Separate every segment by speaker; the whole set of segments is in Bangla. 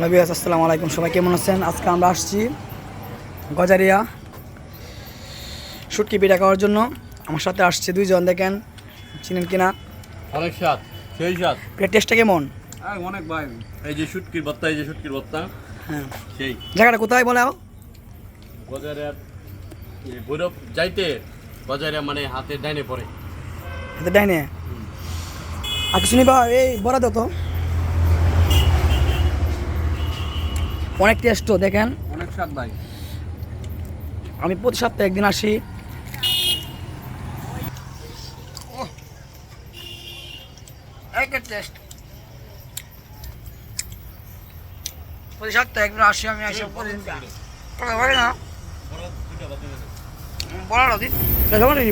Speaker 1: হ্যালো বিয়াস আসসালামু আলাইকুম। সবাই কেমন আছেন? আজকে আমরা আসছি গজারিয়া শুটকি পিঠা খাওয়ার জন্য। আমার সাথে আসছে দুইজন দেখেন চিনেন কিনা?
Speaker 2: অনেক স্বাদ সেই স্বাদ।
Speaker 1: পিঠার টেস্টটা কেমন?
Speaker 2: অনেক ভাই এই যে শুটকির ভর্তা এই যে শুটকির ভর্তা
Speaker 1: হ্যাঁ।
Speaker 2: সেই।
Speaker 1: জায়গাটা কোথায় বলাও
Speaker 2: বাজারে ভৈরব যাইতে বাজারে মানে হাতে ডাইনে পড়ে।
Speaker 1: এটা ডাইনে? আর কিছু নিবা এই বড়া দাও তো। অনেক টেস্টও দেখেন।
Speaker 2: অনেক স্বাদ ভাই।
Speaker 1: আমি প্রতি সপ্তাহে একদিন আসি। টেস্ট প্রতি সপ্তাহে একদিন আসি আমি আসি না। বলা দিন।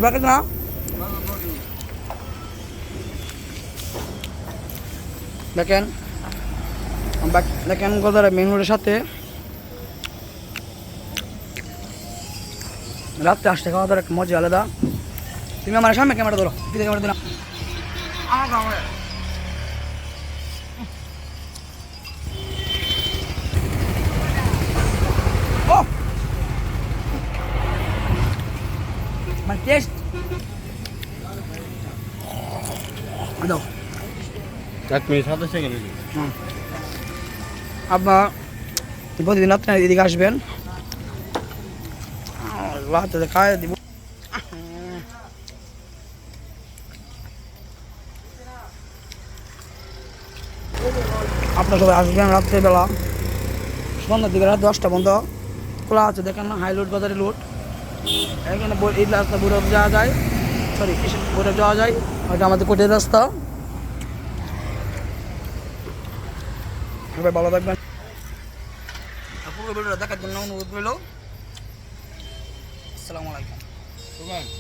Speaker 1: বাকি না। দেখেন। বাক- দেখেন গদার মেনুর সাথে? রাত্রে আসতে খাওয়া দাওয়ার একটা মজা আলাদা। তুমি আমার সামনে ক্যামেরা ধরো দিকে ক্যামেরা দিলাম মানে টেস্ট দাও।
Speaker 2: এক মিনিট সাথে সেকেন্ড।
Speaker 1: আপনার প্রতিদিন আপনি এদিকে আসবেন। খায় দিব। আপনার সবাই আসবেন রাত্রেবেলা। সন্ধ্যার দিকে রাত দশটা বন্ধ খোলা আছে, দেখেন না, হাই লুট, বাজারে লুট। এখানে এই রাস্তা বৈরব যাওয়া যায়। সরি বৈরব যাওয়া যায়। ওইটা আমাদের কোটের রাস্তা। সবাই ভালো থাকবেন। পুরো ভিডিওটা দেখার জন্য অনুরোধ রইল। আসসালামু আলাইকুম।